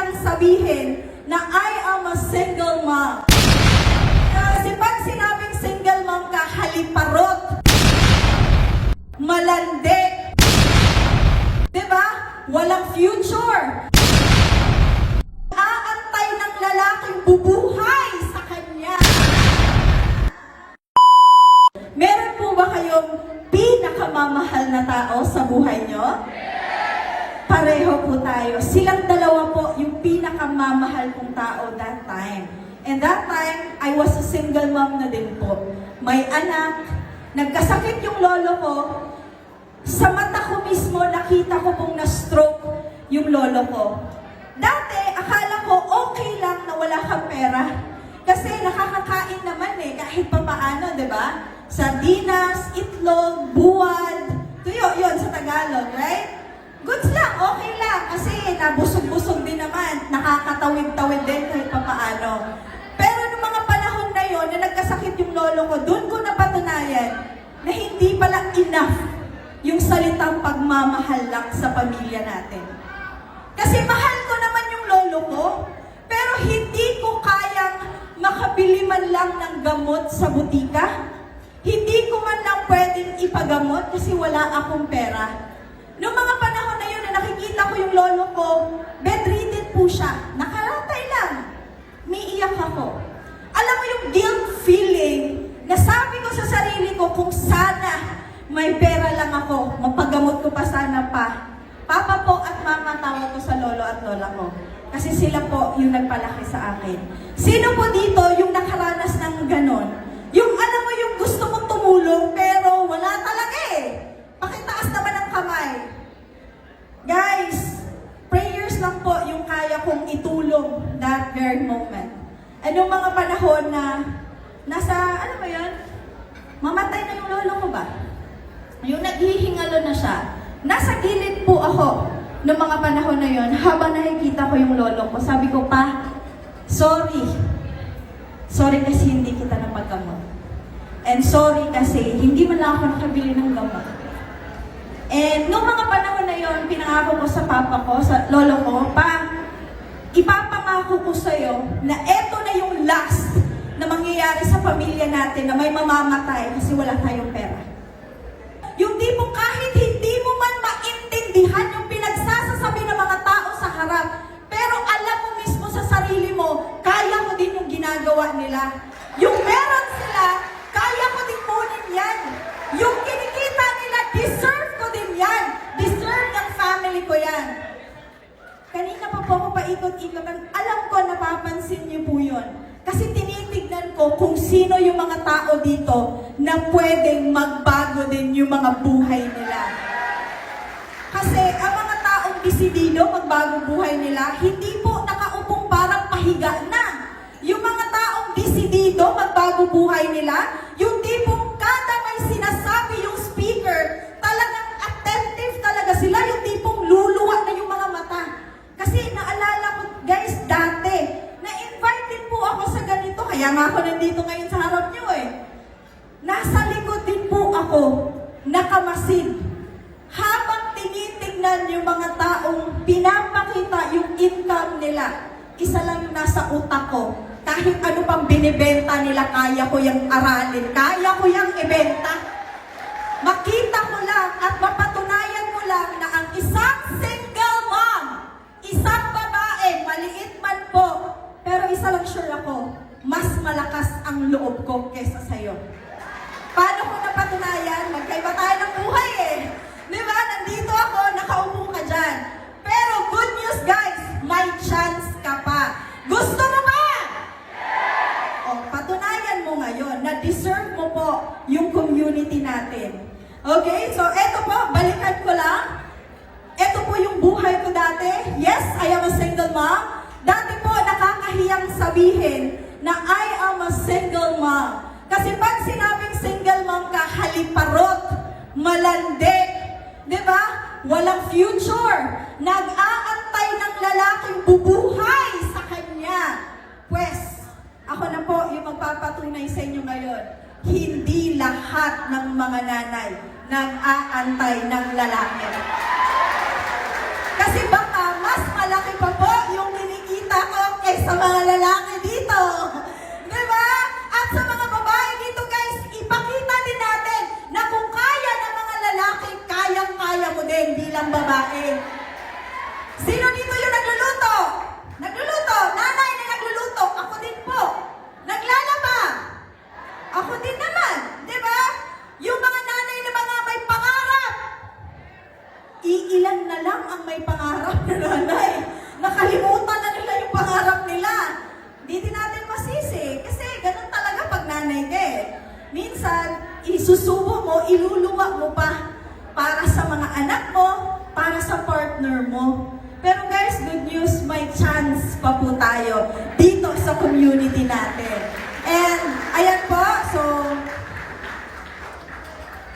nakakahiyang sabihin na I am a single mom. Kasi pag sinabing single mom ka, haliparot, malandi, di ba? Walang future. Aantay ng lalaking bubuhay sa kanya. Meron po ba kayong pinakamamahal na tao sa buhay nyo? Pareho po tayo. Silang dalawa po yung pinakamamahal kong tao that time. And that time, I was a single mom na din po. May anak, nagkasakit yung lolo ko. Sa mata ko mismo, nakita ko pong na-stroke yung lolo ko. Dati, akala ko okay lang na wala kang pera. Kasi nakakakain naman eh, kahit pa paano, di ba? Sardinas, itlog, buwad. Tuyo, yun sa Tagalog, right? Goods lang, okay lang. Kasi nabusog-busog din naman. Nakakatawid-tawid din kahit pa paano. Pero nung mga panahon na yon na nagkasakit yung lolo ko, doon ko napatunayan na hindi pala enough yung salitang pagmamahal lang sa pamilya natin. Kasi mahal ko naman yung lolo ko, pero hindi ko kayang makabili man lang ng gamot sa butika. Hindi ko man lang pwedeng ipagamot kasi wala akong pera. Noong mga panahon na yun na nakikita ko yung lolo ko, bedridden po siya. Nakaratay lang. Umiiyak ako. Alam mo yung guilt feeling na sabi ko sa sarili ko kung sana may pera lang ako, mapagamot ko pa sana pa. Papa po at mama tawag ko sa lolo at lola ko. Kasi sila po yung nagpalaki sa akin. Sino po dito yung nakaranas ng ganon? Yung alam mo yung gusto mong tumulong pero wala talaga eh. Pakitaas naman ang kamay. Guys, prayers lang po yung kaya kong itulong that very moment. Anong mga panahon na nasa, ano ba yun? Mamatay na yung lolo ko ba? Yung naghihingalo na siya. Nasa gilid po ako noong mga panahon na yon habang nakikita ko yung lolo ko. Sabi ko, pa, sorry. Sorry kasi hindi kita napaggamot. And sorry kasi hindi man lang ako nakabili ng gamot. And noong mga panahon na yon, pinangako ko sa papa ko, sa lolo ko, pa, ipapangako ko sa'yo na eto na yung last na mangyayari sa pamilya natin na may mamamatay kasi wala tayong pera. Yung tipong kahit hindi mo man maintindihan yung pinagsasasabi ng mga tao sa harap, pero alam mo mismo sa sarili mo, kaya ko din yung ginagawa nila. Yung meron sila, kaya ko din kunin yan. Yung kinikita nila, deserve ko din yan. Deserve ng family ko yan. Kanina pa po ako paikot-ikot. Alam ko, napapansin niyo po yun. Kasi tinitignan ko kung sino yung mga tao dito na pwedeng magbago din yung mga buhay nila. Kasi ang mga taong disidido magbago buhay nila, hindi po nakaupong parang pahiga na. Yung mga taong disidido magbago buhay nila, yung tipong kada may sinasabi yung speaker, talagang attentive talaga sila, yung tipong luluwa na yung mga mata. Kasi naalala ko, guys, dati, na-invite din po ako sa ganito, kaya nga ako nandito ngayon sa harap nyo eh. Nasa likod din po ako, nakamasid. Habang tinitingnan yung mga taong pinapakita yung income nila, isa lang yung nasa utak ko. Kahit ano pang binibenta nila, kaya ko yung aralin, kaya ko yung ibenta. Makita ko lang at mapatunayan mo lang na ang isang single mom, isang babae, maliit man po, pero isa lang sure ako, mas malakas ang loob ko kesa sa'yo. Paano ko napatunayan? Magkaiba tayo ng buhay eh. Di ba? Nandito ako, nakaupo ka dyan. Pero good news guys, may chance ka pa. Gusto mo ba? O, patunayan mo ngayon na deserve mo po yung community natin. Okay? So, eto po, balikan ko lang. Ito po yung buhay ko dati. Yes, I am a single mom. Nakakahiyang sabihin na I am a single mom. Kasi pag sinabing single mom ka, haliparot, malandi, di ba? Walang future. Nag-aantay ng lalaking bubuhay sa kanya. Pwes, ako na po yung magpapatunay sa inyo ngayon. Hindi lahat ng mga nanay nag-aantay ng lalaki. Sa mga lalaki dito. Di ba? At sa mga babae dito guys, ipakita din natin na kung kaya ng mga lalaki, kayang-kaya mo din bilang babae. Sino dito yung nagluluto? Nagluluto? Nanay na nagluluto? Ako din po. Naglalaba? Ako din naman. Di ba? Yung mga nanay na mga may pangarap, iilan na lang ang may pangarap na nanay. Nakalimutan na nila yung pangarap Minsan, isusubo mo, iluluwa mo pa para sa mga anak mo, para sa partner mo. Pero guys, good news, may chance pa po tayo dito sa community natin. And, ayan po, so,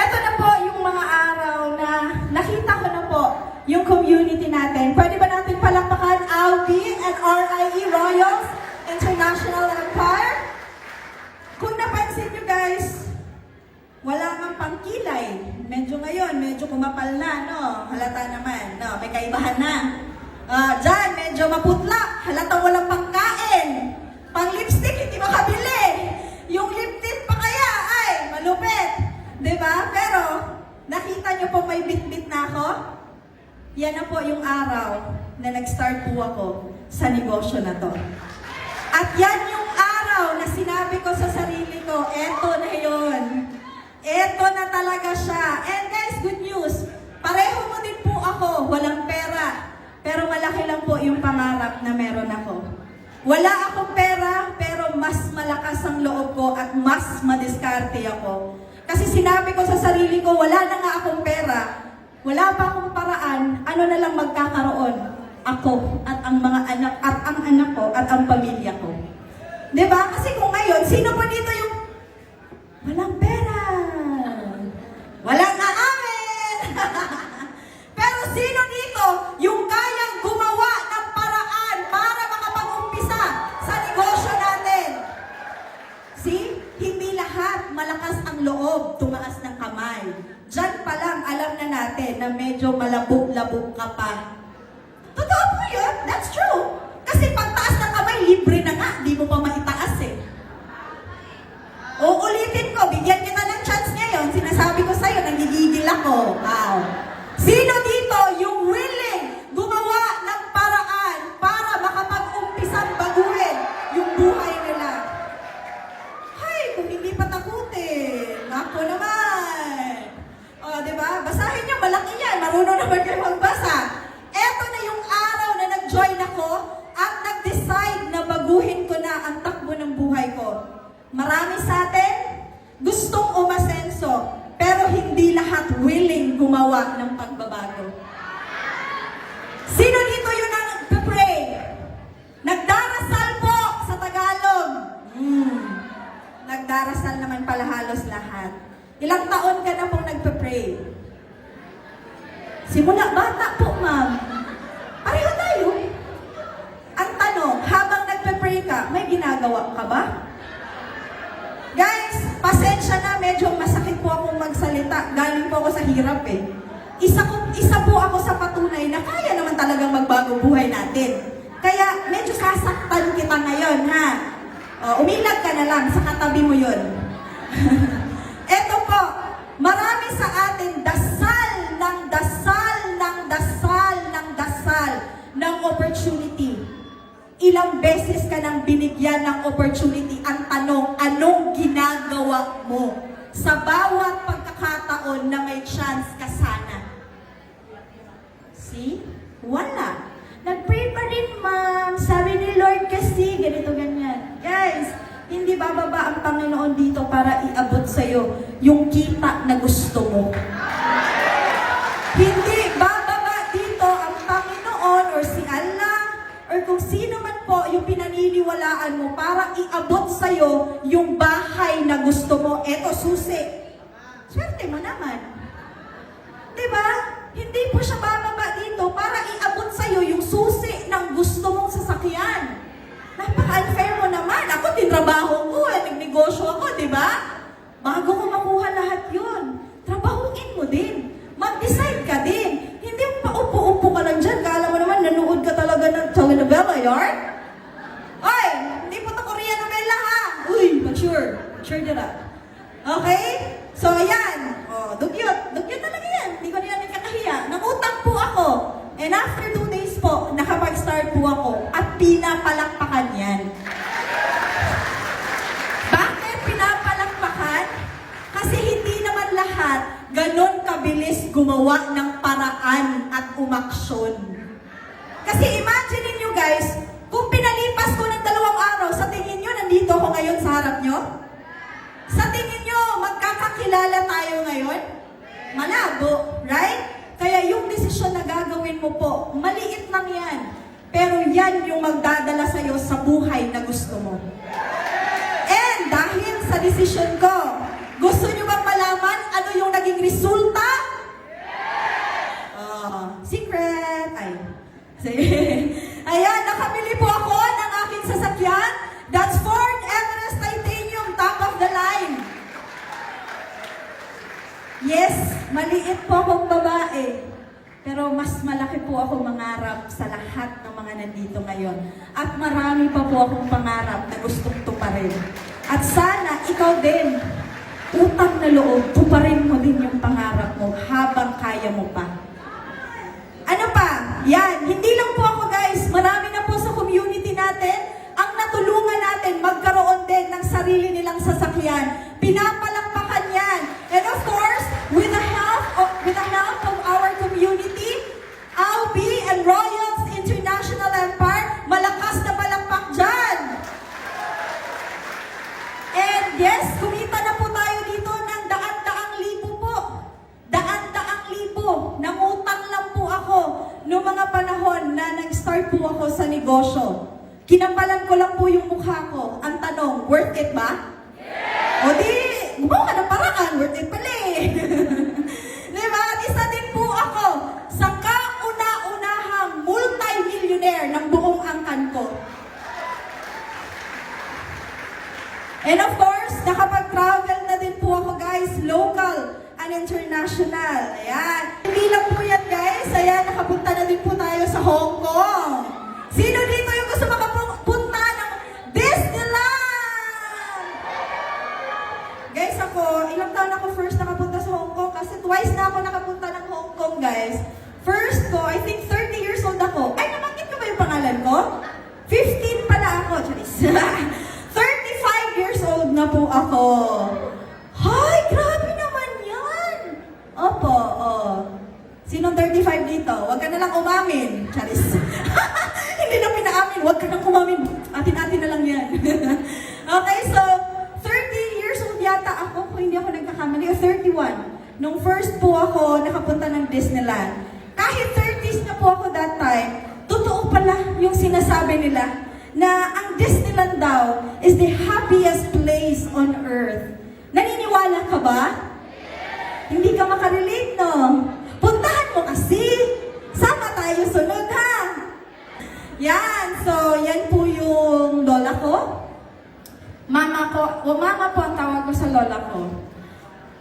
eto na po yung mga araw na nakita ko na po yung community natin. Pwede ba natin palakpakan Albi and RIE Royals International Empire? Kung napansin nyo guys, wala kang pangkilay. Medyo ngayon, medyo kumapal na, no? Halata naman, no? May kaibahan na. Ah, dyan, medyo maputla. Halata walang pangkain. Pang lipstick, hindi makabili. Yung lip tint pa kaya, ay, malupit. ba? Pero, nakita nyo po may bit-bit na ako? Yan na po yung araw na nag-start po ako sa negosyo na to. At yan yung araw na sinabi ko sa sarili ko, eto na yon. Eto na talaga siya. And guys, good news. Pareho mo din po ako, walang pera. Pero malaki lang po yung pangarap na meron ako. Wala akong pera, pero mas malakas ang loob ko at mas madiskarte ako. Kasi sinabi ko sa sarili ko, wala na nga akong pera. Wala pa akong paraan, ano na lang magkakaroon? Ako at ang mga anak at ang anak ko at ang pamilya ko. ba? Kasi kung ngayon, sino po dito yung walang pera? Walang aamin! Pero sino dito yung kayang gumawa ng paraan para makapag-umpisa sa negosyo natin? See? Hindi lahat malakas ang loob, tumaas ng kamay. Diyan pa lang alam na natin na medyo malabog-labog ka pa. Totoo po yun. That's true. Kasi pagtaas ng kamay, libre na nga. Di mo pa maitaas eh. Uulitin ko, bigyan kita ngayon. Sinasabi ko sa'yo, nagigigil ako. Wow. Sino dito yung willing gumawa ng paraan para makapag-umpisang baguhin yung buhay nila? Hay, kung hindi pa takutin. Ako naman. O, di ba? Basahin niyo, malaki yan. Marunong naman kayo magbasa. Eto na yung araw na nag-join ako at nag-decide na baguhin ko na ang takbo ng buhay ko. Marami sa atin ng pagbabago. Sino dito yung nag-pray? Nagdarasal po sa Tagalog. Hmm. Nagdarasal naman pala halos lahat. Ilang taon ka na pong nagpe-pray? Simula bata po, ma'am. Pareho tayo. Ang tanong, habang nagpe-pray ka, may ginagawa ka ba? Guys, pasensya na, medyo masakit po akong magsalita. Galing po ako sa hirap eh. Isa, ko, isa po ako sa patunay na kaya naman talagang magbago buhay natin. Kaya medyo sasaktan kita ngayon, ha? O, umilag ka na lang, sa katabi mo yun. Eto po, marami sa atin dasal ng dasal ng dasal ng dasal ng opportunity. Ilang beses ka nang binigyan ng opportunity. Ang tanong, anong ginagawa mo sa bawat pagkakataon na may chance ka sana? See? Wala. Nag-pray pa rin, ma'am. Sabi ni Lord kasi, ganito, ganyan. Guys, hindi bababa ang Panginoon dito para iabot sa'yo yung kita na gusto mo. Hindi bababa dito ang Panginoon or si Allah or kung sino man po yung pinaniniwalaan mo para iabot sa'yo yung bahay na gusto mo. Eto, susi. Swerte mo naman. Diba? Hindi po siya bababa dito para iabot sa'yo yung susi ng gusto mong sasakyan. Napaka-unfair mo naman. Ako, tinrabaho ko, eh, nagnegosyo ako, di ba? Bago ko makuha lahat yun, trabahuin mo din. Mag-decide ka din. Hindi yung paupo-upo ka lang dyan. Kala mo naman, nanood ka talaga ng telenovela, yarn? Oy, hindi po ito Korean novela, ha? Uy, mature. Sure na Okay? And after two days po, nakapag-start po ako. At pinapalakpakan yan. Bakit pinapalakpakan? Kasi hindi naman lahat ganon kabilis gumawa ng paraan at umaksyon. Kasi imagine niyo guys, kung pinalipas ko ng dalawang araw, sa tingin nyo, nandito ako ngayon sa harap nyo? Sa tingin nyo, magkakakilala tayo ngayon? Malabo, right? Kaya yung desisyon na gagawin mo po, maliit lang yan. Pero yan yung magdadala sa'yo sa buhay na gusto mo. And dahil sa desisyon ko, gusto nyo bang malaman ano yung naging resulta? Ah, secret! Ay. Ayan, nakabili po ako ng aking sasakyan. That's Ford Everest Titanium, top of the line. Yes, maliit po babae. Pero mas malaki po ako mangarap sa lahat ng mga nandito ngayon. At marami pa po akong pangarap na gustong tuparin. At sana ikaw din, utang na loob, tuparin mo din yung pangarap mo habang kaya mo pa. Ano pa? Yan, hindi lang po ako guys, marami na po sa community natin ang natulungan natin magkaroon din ng sarili nilang sasakyan. Pinapalakpakan yan. And of course, with the help of, with the help of our community, and Royals International Empire, malakas na palakpak dyan. And yes, kumita na po tayo dito ng daan-daang libo po. Daan-daang libo. Nangutang lang po ako noong mga panahon na nag-start po ako sa negosyo. Kinapalan ko lang po yung mukha ko. Ang tanong, worth it ba? O di, gumawa ka ng paraan, worth it pala eh. diba? At isa din po ako sa kauna-unahang multi-millionaire ng buong angkan ko. And course, nakapag-travel na din po ako guys, local and international. Ayan. Hindi lang po yan guys, ayan, nakapunta na din po tayo sa Hong Kong. Sino dito yung gusto makapunta ng Disneyland? Guys, ako, ilang taon ako first nakapunta sa Hong Kong kasi twice na ako nakapunta ng Hong Kong, guys. First ko, I think 30 years old ako. Ay, nabanggit ko ba yung pangalan ko? 15 pala ako, Charis. 35 years old na po ako. Hay, grabe naman yan. Opo, oh. Sinong 35 dito? Huwag ka na lang umamin, Charis. Hindi na pinaamin, huwag ka nang umamin. Atin-atin na lang yan. okay, so, 30 years old yata ako, kung hindi ako nagkakamali, o 31. Nung first po ako nakapunta ng Disneyland. Kahit 30s na po ako that time, totoo pala yung sinasabi nila na ang Disneyland daw is the happiest place on earth. Naniniwala ka ba? Hindi ka makarelate, no? Puntahan mo kasi. Sama tayo sunod, ha? Yan. So, yan po yung lola ko. Mama ko, o mama po ang tawag ko sa lola ko.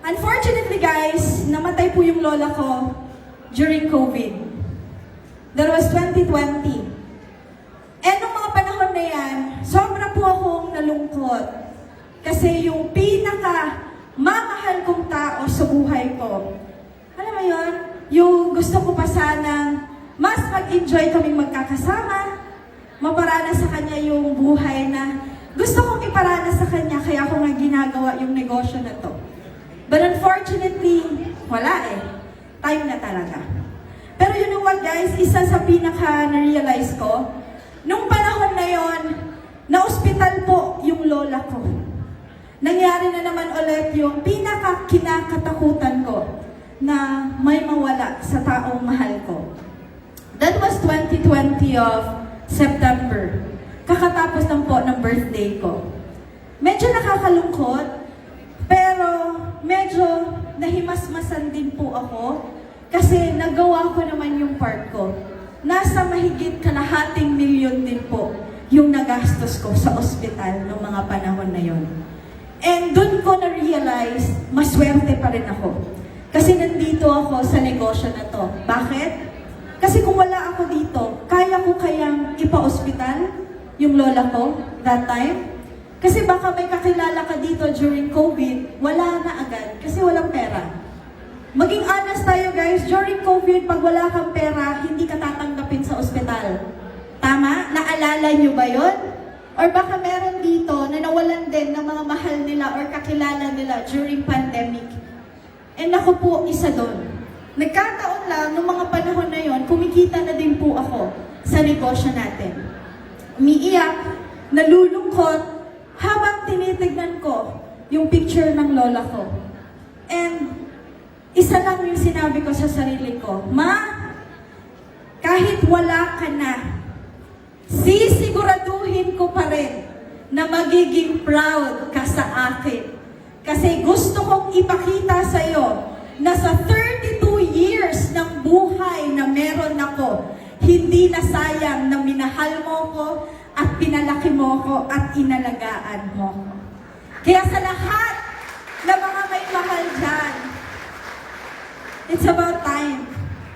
Unfortunately, guys, namatay po yung lola ko during COVID. That was 2020. And nung mga panahon na yan, sobra po akong nalungkot. Kasi yung pinaka mamahal kong tao sa buhay ko, alam mo yon, yung gusto ko pa sana mas mag-enjoy kaming magkakasama, maparana sa kanya yung buhay na gusto kong iparana sa kanya, kaya ako nga ginagawa yung negosyo na to. But unfortunately, wala eh. Time na talaga. Pero you know what guys, isa sa pinaka na-realize ko, nung panahon na yon, na-hospital po yung lola ko. Nangyari na naman ulit yung pinaka kinakatakutan ko na may mawala sa taong mahal ko. That was 2020 of September. Kakatapos lang po ng birthday ko. Medyo nakakalungkot, pero medyo nahimasmasan din po ako kasi nagawa ko naman yung part ko. Nasa mahigit kalahating milyon din po yung nagastos ko sa ospital noong mga panahon na yon. And doon ko na-realize, maswerte pa rin ako. Kasi nandito ako sa negosyo na to. Bakit? Kasi kung wala ako dito, kaya ko kayang ipa-ospital yung lola ko that time? Kasi baka may kakilala ka dito during COVID, wala na agad kasi walang pera. Maging honest tayo guys, during COVID, pag wala kang pera, hindi ka tatanggapin sa ospital. Tama? Naalala nyo ba yon? Or baka meron dito na nawalan din ng mga mahal nila or kakilala nila during pandemic. And ako po, isa doon. Nagkataon lang, nung mga panahon na yon, kumikita na din po ako sa negosyo natin. Umiiyak, nalulungkot, habang tinitignan ko yung picture ng lola ko. And isa lang yung sinabi ko sa sarili ko, Ma, kahit wala ka na, sisiguraduhin ko pa rin na magiging proud ka sa akin. Kasi gusto kong ipakita sa iyo na sa 32 years ng buhay na meron ako, hindi na sayang na minahal mo ko at pinalaki mo ko at inalagaan mo ko. Kaya sa lahat na mga may mahal dyan, it's about time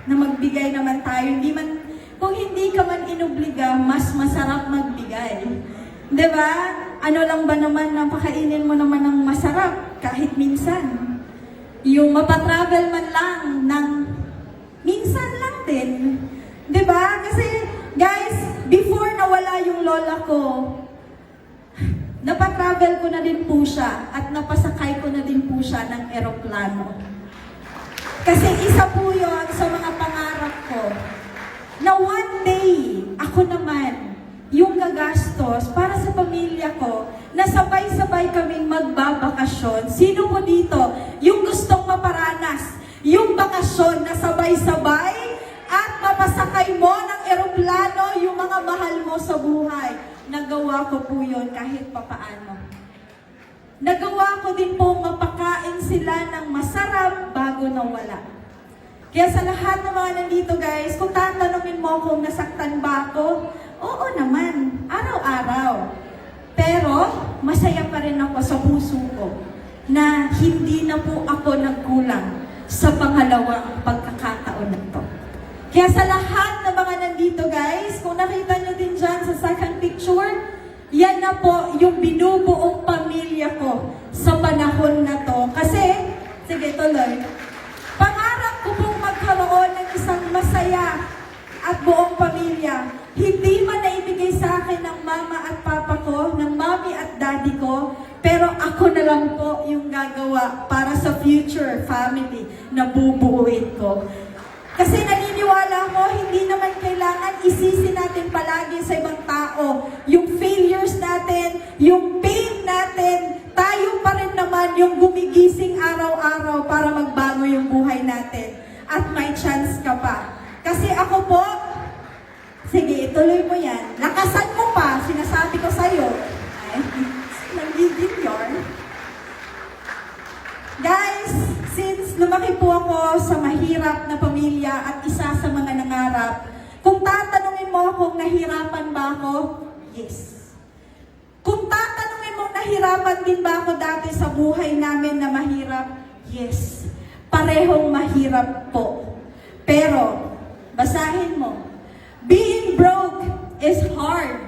na magbigay naman tayo. Hindi man, kung hindi ka man inubliga, mas masarap magbigay. ba? Ano lang ba naman na pakainin mo naman ng masarap kahit minsan? Yung mapatravel man lang ng minsan lang din. 'Di ba? Kasi guys, before nawala yung lola ko, napatravel ko na din po siya at napasakay ko na din po siya ng eroplano. Kasi isa po yon sa mga na one day, ako naman, yung gagastos para sa pamilya ko, na sabay-sabay kaming magbabakasyon. Sino po dito? Yung gustong maparanas, yung bakasyon na sabay-sabay at mapasakay mo ng eroplano yung mga mahal mo sa buhay. Nagawa ko po yun kahit papaano. Nagawa ko din po mapakain sila ng masarap bago nawala. Kaya sa lahat ng mga nandito guys, kung tatanungin mo kung nasaktan ba ako, oo naman, araw-araw. Pero masaya pa rin ako sa puso ko na hindi na po ako nagkulang sa pangalawang pagkakataon na to. Kaya sa lahat ng mga nandito guys, kung nakita nyo din dyan sa second picture, yan na po yung binubuong pamilya ko sa panahon na to. Kasi, sige tuloy, magkaroon ng isang masaya at buong pamilya. Hindi man naibigay sa akin ng mama at papa ko, ng mami at daddy ko, pero ako na lang po yung gagawa para sa future family na bubuuin ko. Kasi naniniwala ko, hindi naman kailangan isisi natin palagi sa ibang tao. Yung failures natin, yung pain natin, tayo pa rin naman yung gumigising araw-araw para magbago yung buhay natin. At may chance ka pa. Kasi ako po, sige, ituloy mo yan. Lakasan mo pa, sinasabi ko sa'yo. Ay, nagiging yarn. Guys, since lumaki po ako sa mahirap na pamilya at isa sa mga nangarap, kung tatanungin mo kung nahirapan ba ako, yes. Kung tatanungin mo nahirapan din ba ako dati sa buhay namin na mahirap, yes. Parehong mahirap po. Pero, basahin mo, being broke is hard.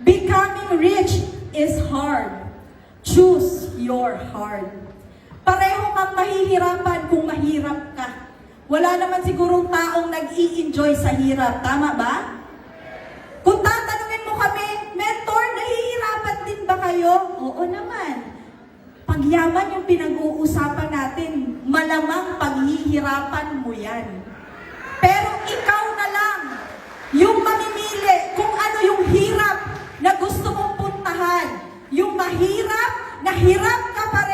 Becoming rich is hard. Choose your heart. Pareho kang mahihirapan kung mahirap ka. Wala naman sigurong taong nag-i-enjoy sa hirap. Tama ba? Kung tatanungin mo kami, mentor, nahihirapan din ba kayo? Oo naman. Pagyaman yung pinag-uusapan natin, malamang paghihirapan mo yan. Pero ikaw na lang yung mamimili kung ano yung hirap na gusto mong puntahan. Yung mahirap, na hirap ka pa